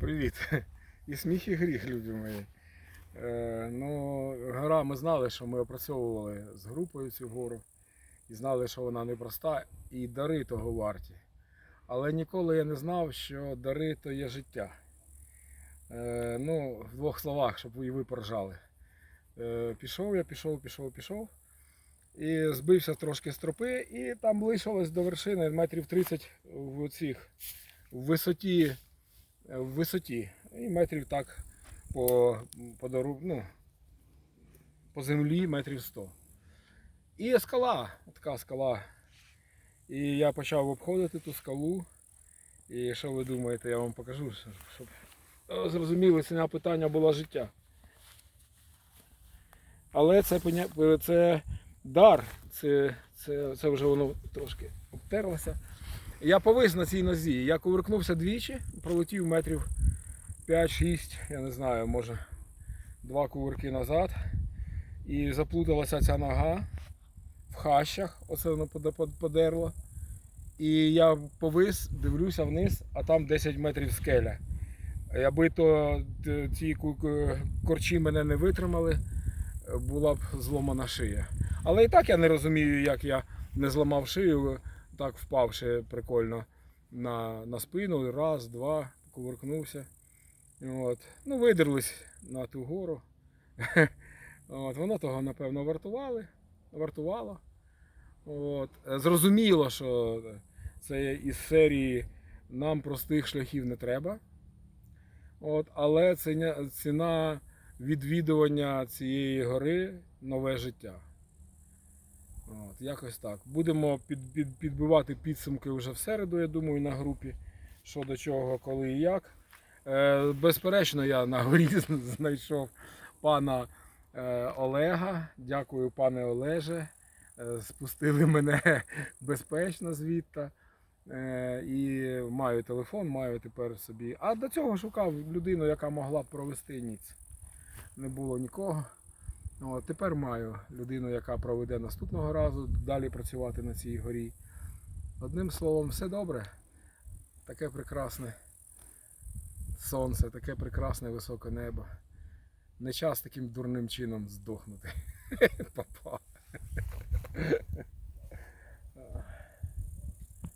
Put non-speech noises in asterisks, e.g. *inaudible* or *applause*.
Привіт. *laughs* І сміх, і гріх, любі мої. Е, ну, гора, ми знали, що ми опрацьовували з групою цю гору. І знали, що вона непроста, і дари того варті. Але ніколи я не знав, що дари то є життя. Е, ну, в двох словах, щоб і ви поржали. Е, пішов я, пішов, пішов, пішов. І збився трошки з тропи, і там лишилось до вершини метрів 30 в цих в висоті в висоті. І метрів так по, по, дору, ну, по землі метрів 100. І скала, така скала. І я почав обходити ту скалу. І що ви думаєте, я вам покажу, щоб е, зрозуміли, ціна питання була життя. Але це, це дар, це, це, це вже воно трошки обтерлося. Я повис на цій нозі. Я кувиркнувся двічі, пролетів метрів 5-6, я не знаю, може два кувирки назад. І заплуталася ця нога в хащах, оце воно подерло. І я повис, дивлюся вниз, а там 10 метрів скеля. Аби то ці ку- ку- корчі мене не витримали, була б зломана шия. Але і так я не розумію, як я не зламав шию, так впавши прикольно на, на спину. Раз, два, кувыркнувся. От. Ну, видерлись на ту гору. *laughs* От. Воно того, напевно, вартували, вартувало. От. Зрозуміло, що це із серії нам простих шляхів не треба. От. Але ціна відвідування цієї гори нове життя. От, якось так. Будемо під, під, підбивати підсумки вже в середу, я думаю, на групі. Що до чого, коли і як. Е, безперечно, я на горі *laughs* знайшов пана е, Олега. Дякую, пане Олеже. Е, спустили мене *laughs* безпечно звідти. Е, і маю телефон, маю тепер собі. А до цього шукав людину, яка могла б провести ніц. Не було нікого. От, тепер маю людину, яка проведе наступного разу далі працювати на цій горі. Одним словом, все добре. Таке прекрасне сонце, таке прекрасне високе небо. Не час таким дурним чином здохнути. *laughs*